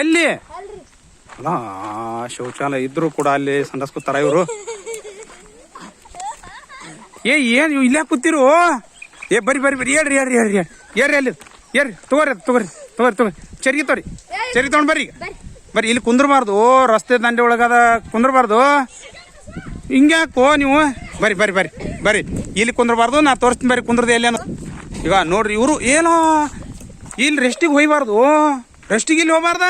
ಎಲ್ಲಿ? ಅಲ್ಲ ಶೌಚಾಲಯ ಇದ್ರು ಕೂಡ ಅಲ್ಲಿ ಸಂಡಸ್ಕೊತಾರ ಇವರು. ಏ ಏನ್ ಇಲ್ಲೇ ಕೂತಿರು? ಏ ಬರಿ ಬರಿ ಬರಿ ಹೇಳ್ರಿ ಹೇಳ್ರಿ ಹೇಳ್ರಿ ಹೇಳ್ರಿ. ಅಲ್ಲಿ. ಏರ್ರಿ ತಗೋರಿ ತಗೋರಿ ತಗೋರಿ ತಗೋರಿ. ಚರಿಗೆ ತಗೋರಿ ಚರಿ ತಗೊಂಡ್ ಬರ್ರಿ. ಬರ್ರಿ. ಇಲ್ಲಿ ಕುಂದ್ರಬಾರ್ದು. ರಸ್ತೆ ದಂಡೆ ಒಳಗದ ಕುಂದ್ರಬಾರ್ದು. ಹಿಂಗ್ಯಾಕೋ ನೀವು? ಬರ್ರಿ ಬರ್ರಿ ಬರ್ರಿ ಬರ್ರಿ. ಇಲ್ಲಿ ಕುಂದ್ರಬಾರ್ದು ನಾ ತೋರಿಸ್ತೀನಿ ಬರ್ರಿ ಕುಂದ್ರದ ಎಲ್ಲೇನೋ ಈಗ ನೋಡ್ರಿ ಇವರು ಏನೋ ಇಲ್ಲಿ ರೆಸ್ಟಿಗೆ ಹೋಗ್ಬಾರ್ದು ರೆಸ್ಟಿಗೆ ಇಲ್ಲಿ ಹೋಗ್ಬಾರ್ದ?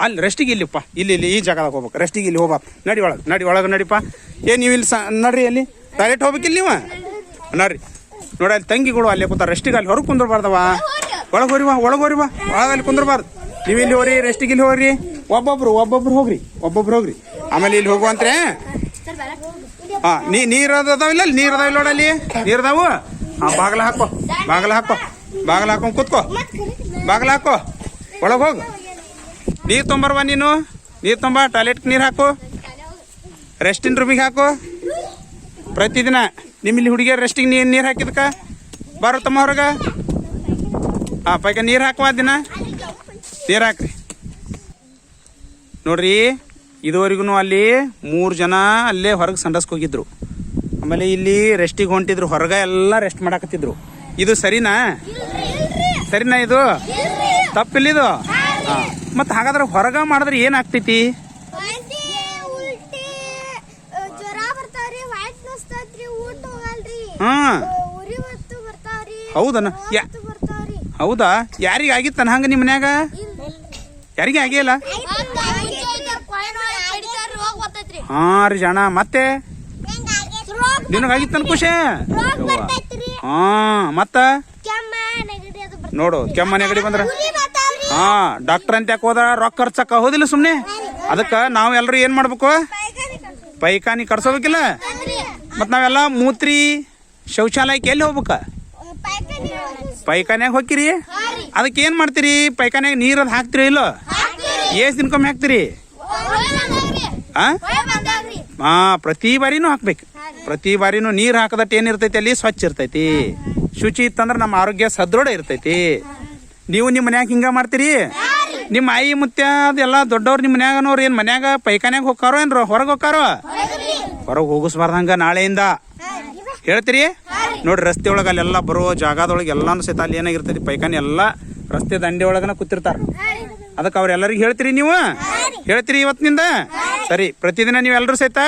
ಅಲ್ಲಿ ರೆಸ್ಟಿಗೆ ಇಲ್ಲಿಪ್ಪ. ಇಲ್ಲಿ ಇಲ್ಲಿ, ಈ ಜಾಗದಾಗ ಹೋಗ್ಬೇಕು. ರೆಸ್ಟಿಗೆ ಇಲ್ಲಿ ಹೋಗ್ಬಾರ್ದು. ನಡಿ ಒಳಗೆ ನಡಿ ಒಳಗೆ ನಡಿಪ್ಪ. ಏ, ನೀವು ಇಲ್ಲಿ ಸ, ನಡ್ರಿ ಅಲ್ಲಿ. ಟಾಯ್ಲೆಟ್ ಹೋಗ್ಬೇಕಿಲ್ಲ ನೀವು? ನಡ್ರಿ. ನೋಡಿ, ಅಲ್ಲಿ ತಂಗಿಗಳು ಅಲ್ಲೇ ಕೂತ ರೆಸ್ಟಿಗೆ ಅಲ್ಲಿ ಹೊರಗೆ ಕುಂದ್ರಬಾರ್ದವ? ಒಳಗೆ ಹೋರಿವ ಒಳಗೆ ಹೋರಿವ ಒಳಗೆ ಅಲ್ಲಿ ಕುಂದ್ರಬಾರ್ದು. ನೀವು ಇಲ್ಲಿ ಹೋರಿ, ರೆಸ್ಟಿಗೆ ಇಲ್ಲಿ ಹೋಗ್ರಿ. ಒಬ್ಬೊಬ್ರು ಒಬ್ಬೊಬ್ರು ಹೋಗ್ರಿ. ಒಬ್ಬೊಬ್ರು ಹೋಗ್ರಿ. ಆಮೇಲೆ ಇಲ್ಲಿ ಹೋಗುವಂತ್ರೆ ಹಾಂ, ನೀ ನೀರು ಅದಾವಿಲ್ಲ ಅಲ್ಲಿ? ನೀರು ಅದಾವಿಲ್ಲ ಅಲ್ಲಿ? ನೀರು ಅದಾವು? ಹಾಂ, ಬಾಗಲ ಹಾಕೋ. ಬಾಗಲ ಹಾಕೋ. ಬಾಗಲ ಹಾಕೊಂಡು ಕೂತ್ಕೋ. ಬಾಗಲ ಹಾಕೋ. ಒಳಗೆ ಹೋಗು. ನೀರು ತೊಂಬರ್ವ ನೀನು? ನೀರು ತೊಂಬ, ಟಾಯ್ಲೆಟ್ಗೆ ನೀರು ಹಾಕು. ರೆಸ್ಟಿನ ರೂಮಿಗೆ ಹಾಕು. ಪ್ರತಿದಿನ ನಿಮ್ಮಲ್ಲಿ ಹುಡುಗಿಯರ್ ರೆಸ್ಟಿಗೆ ನೀರು ನೀರು ಹಾಕಿದ್ಕ? ಬಾರೋ ತಮ್ಮ ಹೊರಗೆ. ಹಾಂ ಪೈಕ ನೀರು ಹಾಕುವ ದಿನ. ನೀರು ಹಾಕ್ರಿ. ನೋಡ್ರಿ, ಇದುವರೆಗೂ ಅಲ್ಲಿ ಮೂರು ಜನ ಅಲ್ಲೇ ಹೊರಗೆ ಸಂಡಸ್ಕ್ ಹೋಗಿದ್ರು. ಆಮೇಲೆ ಇಲ್ಲಿ ರೆಸ್ಟಿಗೆ ಹೊಂಟಿದ್ರು, ಹೊರಗೆ ಎಲ್ಲ ರೆಸ್ಟ್ ಮಾಡಾಕತ್ತಿದ್ರು. ಇದು ಸರಿನಾ? ಸರಿನಾ ಇದು? ತಪ್ಪಿಲ್ಲಿದು? ಹಾಂ. ಮತ್ತು ಹಾಗಾದ್ರೆ ಹೊರಗೆ ಮಾಡಿದ್ರೆ ಏನಾಗ್ತೈತಿ ಹಾಂ. ಹೌದನ? ಹೌದಾ? ಯಾರಿಗೆ ಆಗಿತ್ತನ ಹಂಗೆ ನಿಮ್ಮ ಮನ್ಯಾಗ? ಯಾರಿಗೆ ಆಗಿಲ್ಲ ಹಾ ರೀ ಜನ ಮತ್ತೆ? ನಿನಗಾಗಿತ್ತನ ಖುಷಿ? ಹಾಂ ಮತ್ತ? ನೋಡು ಕೆಮ್ಮ ನೆಗಡಿ ಬಂದ್ರ ಹಾ ಡಾಕ್ಟರ್ ಅಂತ ಯಾಕೆ ಹೋದ ರೊಕ್ಕ ಖರ್ಚಕ್ಕ ಹೋದಿಲ್ಲ ಸುಮ್ನೆ? ಅದಕ್ಕ ನಾವು ಎಲ್ಲರೂ ಏನು ಮಾಡ್ಬೇಕು? ಪೈಖಾನಿ ಕಡ್ಸೋಬೇಕಿಲ್ಲ ಮತ್ ನಾವೆಲ್ಲ ಮೂತ್ರಿ, ಶೌಚಾಲಯಕ್ಕೆ ಎಲ್ಲಿ ಹೋಗ್ಬೇಕ? ಪೈಖಾನಿ ಪೈಖಾನ್ಯಾಗ ಹೋಗ್ತೀರಿ? ಅದಕ್ಕೆ ಏನ್ ಮಾಡ್ತೀರಿ? ಪೈಖಾನ್ಯಾಗ ನೀರು ಅದು ಹಾಕ್ತೀರಿ ಇಲ್ಲೋ? ಏಸ್ ದಿನಕ್ಕೊಮ್ಮೆ ಹಾಕ್ತಿರಿ? ಹಾ, ಪ್ರತಿ ಬಾರಿನೂ ಹಾಕ್ಬೇಕು. ಪ್ರತಿ ಬಾರಿನೂ ನೀರು ಹಾಕದಟ್ಟು ಏನಿರ್ತೈತಿ ಅಲ್ಲಿ? ಸ್ವಚ್ಛ ಇರ್ತೈತಿ. ಶುಚಿ ಇತ್ತಂದ್ರೆ ನಮ್ಮ ಆರೋಗ್ಯ ಸದೃಢ ಇರ್ತೈತಿ. ನೀವು ನಿಮ್ಮ ಮನ್ಯಾಗ ಹಿಂಗ ಮಾಡ್ತೀರಿ? ನಿಮ್ಮ ಆಯಿ ಮುತ್ತೆ ಅದೆಲ್ಲ ದೊಡ್ಡವ್ರು ನಿಮ್ಮ ಮನ್ಯಾಗನವ್ರು ಏನು ಮನ್ಯಾಗ ಪೈಖಾನ್ಯಾಗ ಹೋಗ್ತಾರೋ ಏನ್ರ, ಹೊರಗೆ ಹೋಗ್ತಾರೋ ಹೊರಗೆ ಹೋಗಿಸ್ಬಾರ್ದಂಗ ನಾಳೆಯಿಂದ. ಹೇಳ್ತೀರಿ? ನೋಡ್ರಿ, ರಸ್ತೆ ಒಳಗೆ ಅಲ್ಲೆಲ್ಲ ಬರೋ ಜಾಗದೊಳಗೆ ಎಲ್ಲಾನು ಸಹಿತ ಅಲ್ಲಿ ಏನಾಗಿರ್ತೈತಿ ಪೈಖಾನೆ ಎಲ್ಲ ರಸ್ತೆ ದಂಡೆ ಒಳಗನ ಕೂತಿರ್ತಾರ. ಅದಕ್ಕೆ ಅವ್ರೆಲ್ಲರಿಗೂ ಹೇಳ್ತೀರಿ ನೀವು? ಹೇಳ್ತೀರಿ ಇವತ್ತಿನಿಂದ? ಸರಿ, ಪ್ರತಿದಿನ ನೀವೆಲ್ಲರೂ ಸಹಿತ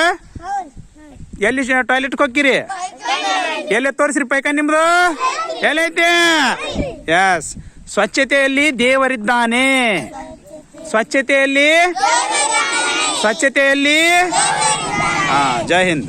ಎಲ್ಲಿ ಟಾಯ್ಲೆಟ್ಗೆ ಹೋಗ್ತೀರಿ? ಎಲ್ಲಿ ತೋರಿಸ್ರಿ ಪೈಖಾನೆ ನಿಮ್ದು? ಎಲ್ಲೈತೆ ಎಸ್ ಸ್ವಚ್ಛತೆಯಲ್ಲಿ ದೇವರಿದ್ದಾನೆ. ಸ್ವಚ್ಛತೆಯಲ್ಲಿ ಸ್ವಚ್ಛತೆಯಲ್ಲಿ ಹಾ ಜೈ ಹಿಂದ್.